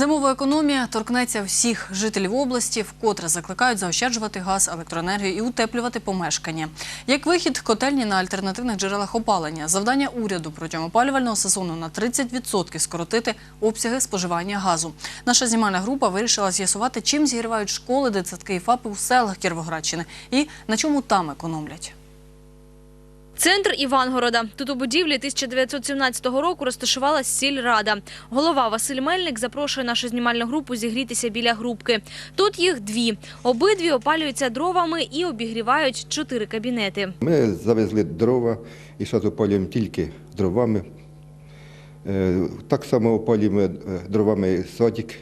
Зимова економія торкнеться всіх жителів області, вкотре закликають заощаджувати газ, електроенергію і утеплювати помешкання. Як вихід, котельні на альтернативних джерелах опалення. Завдання уряду протягом опалювального сезону на 30% скоротити обсяги споживання газу. Наша знімальна група вирішила з'ясувати, чим зігрівають школи, дитсадки і ФАПи у селах Кіровоградщини і на чому там економлять. Центр Івангорода. Тут у будівлі 1917 року розташувалась сільрада. Голова Василь Мельник запрошує нашу знімальну групу зігрітися біля грубки. Тут їх дві. Обидві опалюються дровами і обігрівають чотири кабінети. Ми завезли дрова і зараз опалюємо тільки дровами. Е, Так само опалюємо е, дровами садик.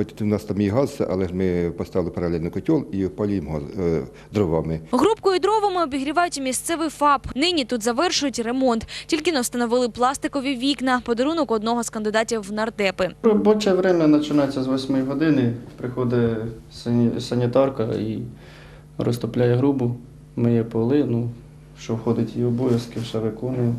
Хоч у нас там і газ, але ж ми поставили паралельно котел і опалюємо газ, е, дровами. Грубкою і дровами обігрівають місцевий ФАП. Нині тут завершують ремонт. Тільки не встановили пластикові вікна. Подарунок одного з кандидатів в нардепи. Робоче время починається з 8 години. Приходить сані- санітарка і розтопляє грубу, миє поли, ну, що входить її обов'язки, все виконує.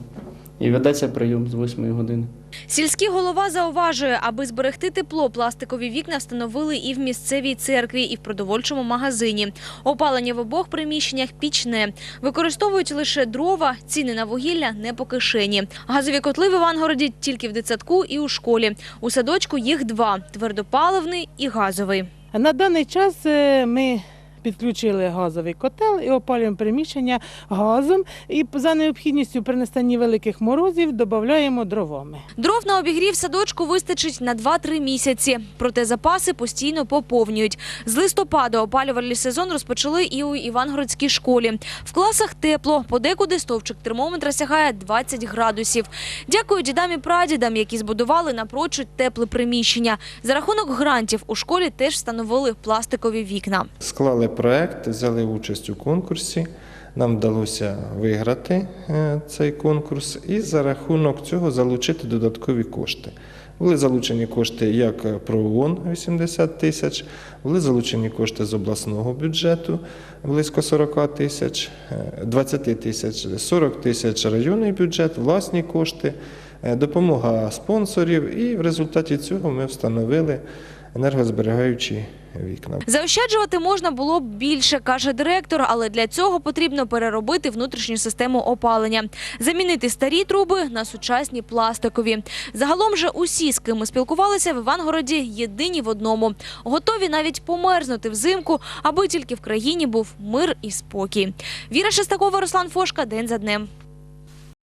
І ведеться прийом з 8 години. Сільський голова зауважує, аби зберегти тепло, пластикові вікна встановили і в місцевій церкві, і в продовольчому магазині. Опалення в обох приміщеннях пічне. Використовують лише дрова, ціни на вугілля не по кишені. Газові котли в Івангороді тільки в дитсадку і у школі. У садочку їх два – твердопаливний і газовий. На даний час е, ми підключили газовий котел і опалюємо приміщення газом. І за необхідністю при настанні великих морозів додаємо дровами. Дров на обігрів садочку вистачить на 2-3 місяці. Проте запаси постійно поповнюють. З листопада опалювальний сезон розпочали і у Івангородській школі. В класах тепло, подекуди стовпчик термометра сягає 20 градусів. Дякую дідам і прадідам, які збудували напрочуд тепле приміщення. За рахунок грантів у школі теж встановили пластикові вікна. Склали проект, взяли участь у конкурсі. Нам вдалося виграти е, цей конкурс і за рахунок цього залучити додаткові кошти. Були залучені кошти як ПРООН 80 тисяч, були залучені кошти з обласного бюджету близько 40 тисяч, е, 20 тисяч, 40 тисяч районний бюджет, власні кошти, е, допомога спонсорів. І в результаті цього ми встановили енергозберігаючі вікна. Заощаджувати можна було б більше, каже директор, але для цього потрібно переробити внутрішню систему опалення, замінити старі труби на сучасні пластикові. Загалом же усі, з ким ми спілкувалися в Івангороді, єдині в одному. Готові навіть померзнути взимку, аби тільки в країні був мир і спокій. Віра Шестакова, Руслан Фошка, день за днем.